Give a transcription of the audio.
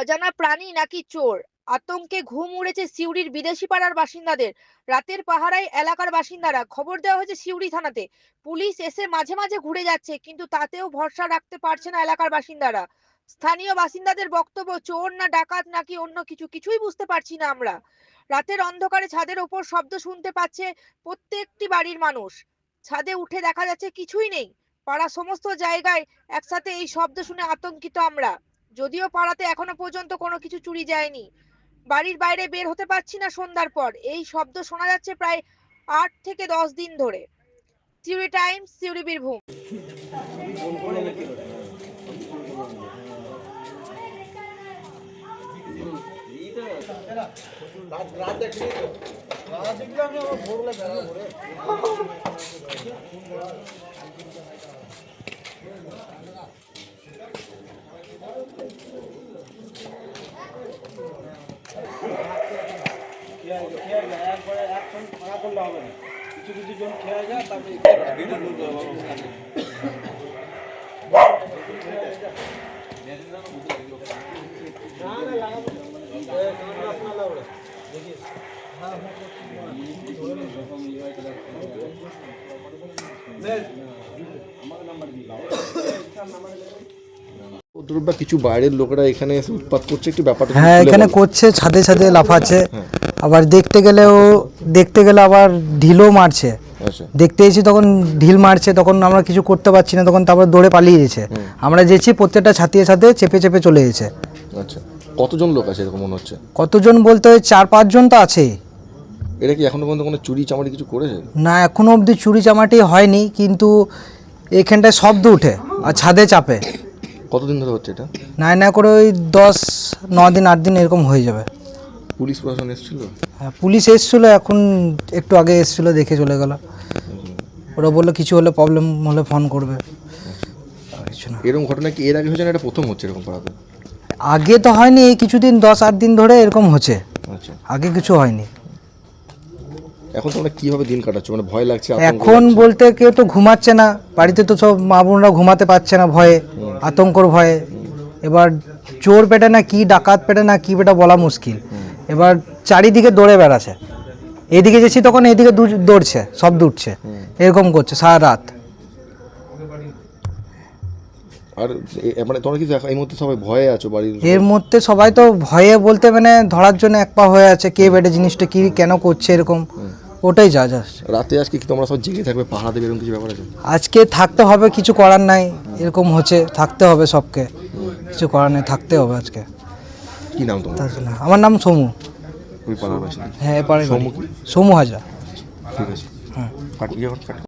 অজানা প্রাণী নাকি চোর? আতঙ্কে ঘুম উড়েছে সিউড়ির বিদেশি পাড়ার বাসিন্দাদের। রাতের পাহারায় এলাকার বাসিন্দারা খবর দেওয়া হয়েছে সিউড়ি থানাতে। পুলিশ এসে মাঝে মাঝে ঘুরে যাচ্ছে, কিন্তু তাতেও ভরসা রাখতে পারছে না এলাকার বাসিন্দারা। স্থানীয় বাসিন্দাদের বক্তব্য, চোর না ডাকাত নাকি অন্য কিছু? কিছুই বুঝতে পারছি না আমরা। রাতের অন্ধকারে ছাদের ওপর শব্দ শুনতে পাচ্ছে প্রত্যেকটি বাড়ির মানুষ। ছাদে উঠে দেখা যাচ্ছে কিছুই নেই। পাড়া সমস্ত জায়গায় একসাথে এই শব্দ শুনে আতঙ্কিত আমরা। যদিও পাড়াতে এখনও পর্যন্ত কোনো কিছু চুরি যায়নি। বাড়ির বাইরে বের হতে পারছি না সন্ধ্যার পর। এই শব্দ শোনা যাচ্ছে প্রায় আট থেকে দশ দিন ধরে। সিউড়ি টাইমস সিউড়ি বীরভূম। একবারে একসঙ্গে ফাঁকা করলে হবে না কিছু কিছু জন খেয়ে যায় তারপরে উপদ্রব বা কিছু বাইরের লোকেরা এখানে এসে উৎপাত করছে? একটু ব্যাপারটা হ্যাঁ এখানে করছে ছাদে ছাদে লাফাচ্ছে। হ্যাঁ। আবার দেখতে গেলেও দেখতে গেলে আবার ঢিলও মারছে। আচ্ছা। দেখতে এসেছি তখন ঢিল মারছে তখন আমরা কিছু করতে পারছি না তখন তারপর দৌড়ে পালিয়ে গেছে। আমরা যেছি প্রত্যেকটা ছাতিয়ে ছাদে চেপে চেপে চলে গেছে। আচ্ছা। কতজন লোক আছে এরকম মনে হচ্ছে? কতজন বলতে ওই চার পাঁচজন তো আছেই এরা কি এখনও পর্যন্ত কোনো চুরি চামারি কিছু করেছে? না এখনও অবধি চুরি চামাটি হয়নি কিন্তু এখানটায় শব্দ উঠে আর ছাদে চাপে। কতদিন ধরে হচ্ছে এটা? নাই না করে ওই দশ ন দিন আট দিন এরকম হয়ে যাবে। পুলিশ প্রশাসন এসেছিল? হ্যাঁ পুলিশ এসেছিল এখন একটু আগে এসেছিল দেখে চলে গেল। ওরা বলল কিছু হলে প্রবলেম হলে ফোন করবে। কিছু না। এরকম ঘটনা কি এর আগে হয়েছে না এটা প্রথম হচ্ছে এরকম পাড়াতে আগে তো হয়নি এই কিছুদিন দশ আট দিন ধরে এরকম হচ্ছে। আচ্ছা। আগে কিছু হয়নি। এখন তোমরা কীভাবে দিন কাটাচ্ছ? মানে ভয় লাগছে আতঙ্ক এখন লাগছে? বলতে কেউ তো ঘুমাচ্ছে না। বাড়িতে তো সব মা বোনরা ঘুমাতে পারছে না ভয়ে আতঙ্কর ভয়ে। এবার চোর পেটে না কি ডাকাত পেটে না কি পেটে বলা মুশকিল। এবার চারিদিকে দৌড়ে বেড়াচ্ছে। এদিকে গেছি তখন এদিকে দৌড়ছে সব দৌড়ছে। এরকম করছে সারা রাত। আর মানে তোমরা কি এই মুহূর্তে সবাই ভয়ে আছো বাড়ির এর মধ্যে সবাই তো ভয়ে বলতে মানে ধরার জন্য এক পা হয়ে আছে কে বেটে জিনিসটা কি কেন করছে এরকম। ওটাই যা যা রাতে আজকে কি তোমরা সব জেগে থাকবে পাহারা দেবে এরকম কিছু ব্যাপার আছে? আজকে থাকতে হবে কিছু করার নাই। এরকম হচ্ছে থাকতে হবে সবকে। কিছু করার নেই থাকতে হবে আজকে। কি নাম তোমার? আমার নাম সোমু। হ্যাঁ সোমু? হাজরা। ঠিক আছে। হ্যাঁ।